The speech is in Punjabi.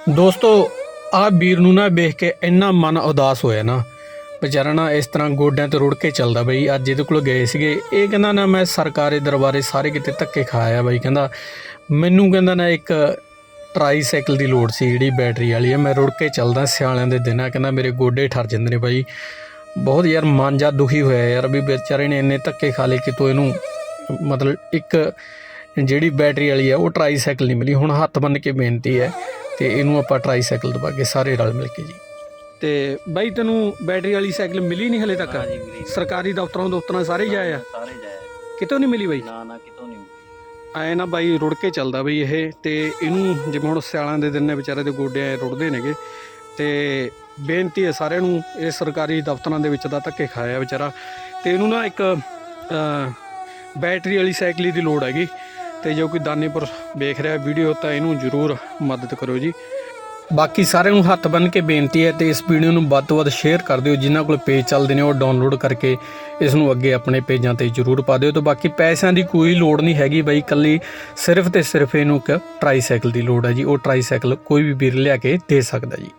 ਦੋਸਤੋ ਆ ਵੀਰ ਨੂੰ ਨਾ ਵੇਖ ਕੇ ਇੰਨਾ ਮਨ ਉਦਾਸ ਹੋਇਆ ਨਾ। ਵਿਚਾਰਾ ਨਾ ਇਸ ਤਰ੍ਹਾਂ ਗੋਡਿਆਂ ਤੇ ਰੁੜ ਕੇ ਚੱਲਦਾ ਬਈ, ਅੱਜ ਇਹਦੇ ਕੋਲ ਗਏ ਸੀਗੇ। ਇਹ ਕਹਿੰਦਾ ਨਾ, ਮੈਂ ਸਰਕਾਰੀ ਦਰਬਾਰੇ ਸਾਰੇ ਕਿਤੇ ਧੱਕੇ ਖਾਇਆ ਬਈ, ਕਹਿੰਦਾ। ਮੈਨੂੰ ਕਹਿੰਦਾ ਨਾ ਇੱਕ ਟਰਾਈਸਾਈਕਲ ਦੀ ਲੋੜ ਸੀ, ਜਿਹੜੀ ਬੈਟਰੀ ਵਾਲੀ ਹੈ। ਮੈਂ ਰੁੜ ਕੇ ਚੱਲਦਾ ਸਿਆਲਿਆਂ ਦੇ ਦਿਨ ਆ ਕਹਿੰਦਾ ਮੇਰੇ ਗੋਡੇ ਠਰ ਜਾਂਦੇ ਨੇ ਬਾਈ। ਬਹੁਤ ਯਾਰ ਮਨ ਜਾ ਦੁਖੀ ਹੋਇਆ ਯਾਰ ਵੀ ਵਿਚਾਰੇ ਨੇ ਇੰਨੇ ਧੱਕੇ ਖਾ ਲਏ ਕਿ ਤੂੰ ਇਹਨੂੰ ਮਤਲਬ ਇੱਕ ਜਿਹੜੀ ਬੈਟਰੀ ਵਾਲੀ ਹੈ, ਉਹ ਟਰਾਈਸਾਈਕਲ ਨਹੀਂ ਮਿਲੀ। ਹੁਣ ਹੱਥ ਬੰਨ ਕੇ ਬੇਨਤੀ ਹੈ ਤੇ ਇਹਨੂੰ ਆਪਾਂ ਟਰਾਈਸਾਈਕਲ ਦਵਾਗੇ ਸਾਰੇ ਰਲ ਮਿਲ ਕੇ ਜੀ। ਤੇ ਬਾਈ ਤੈਨੂੰ ਬੈਟਰੀ ਵਾਲੀ ਸਾਈਕਲ ਮਿਲੀ ਨਹੀਂ ਹਲੇ ਤੱਕ? ਹਾਂਜੀ ਮਿਲੀ ਸਰਕਾਰੀ ਦਫ਼ਤਰਾਂ ਦਫ਼ਤਰਾਂ ਸਾਰੇ ਜਾਏ ਆ ਸਾਰੇ ਜਾਏ ਕਿਤੋਂ ਨਹੀਂ ਮਿਲੀ ਬਾਈ? ਨਾ ਨਾ ਕਿਤੋਂ ਨਹੀਂ ਐ ਨਾ ਬਾਈ ਰੁੜ ਕੇ ਚੱਲਦਾ ਬਈ ਇਹ ਤੇ ਇਹਨੂੰ ਜਿਵੇਂ ਹੁਣ ਸਿਆਲਾਂ ਦੇ ਦਿਨ ਨੇ ਵਿਚਾਰੇ ਦੇ ਗੋਡੇ ਐ ਰੁੜਦੇ ਨੇਗੇ। ਤੇ ਬੇਨਤੀ ਹੈ ਸਾਰਿਆਂ ਨੂੰ ਇਹ ਸਰਕਾਰੀ ਦਫ਼ਤਰਾਂ ਦੇ ਵਿੱਚ ਦਾ ਧੱਕੇ ਖਾਇਆ ਵਿਚਾਰਾ। ਤੇ ਇਹਨੂੰ ਨਾ ਇੱਕ ਬੈਟਰੀ ਵਾਲੀ ਸਾਈਕਲ ਦੀ ਲੋੜ ਹੈਗੀ। ਤੇ ਜੋ ਕੋਈ ਦਾਨੀਪੁਰ ਵੇਖ ਰਿਹਾ ਵੀਡੀਓ ਤਾਂ ਇਹਨੂੰ ਜ਼ਰੂਰ ਮਦਦ ਕਰੋ ਜੀ। ਬਾਕੀ ਸਾਰਿਆਂ ਨੂੰ ਹੱਥ ਬੰਨ ਕੇ ਬੇਨਤੀ ਹੈ ਤੇ ਇਸ ਵੀਡੀਓ ਨੂੰ ਵੱਧ ਤੋਂ ਵੱਧ ਸ਼ੇਅਰ ਕਰ ਦਿਓ। ਜਿਨ੍ਹਾਂ ਕੋਲ ਪੇਜ ਚੱਲਦੇ ਨੇ ਉਹ ਡਾਊਨਲੋਡ ਕਰਕੇ ਇਸ ਨੂੰ ਅੱਗੇ ਆਪਣੇ ਪੇਜਾਂ ਤੇ ਜਰੂਰ ਪਾ ਦਿਓ। ਤੇ ਬਾਕੀ ਪੈਸਿਆਂ ਦੀ ਕੋਈ ਲੋੜ ਨਹੀਂ ਹੈਗੀ ਬਾਈ ਕੱਲੀ ਸਿਰਫ ਤੇ ਸਿਰਫ ਇਹਨੂੰ ਇੱਕ ਟਰਾਈਸਾਈਕਲ ਦੀ ਲੋੜ ਹੈ ਜੀ। ਉਹ ਟਰਾਈਸਾਈਕਲ ਕੋਈ ਵੀ ਵੀਰ ਲਿਆ ਕੇ ਦੇ ਸਕਦਾ ਜੀ।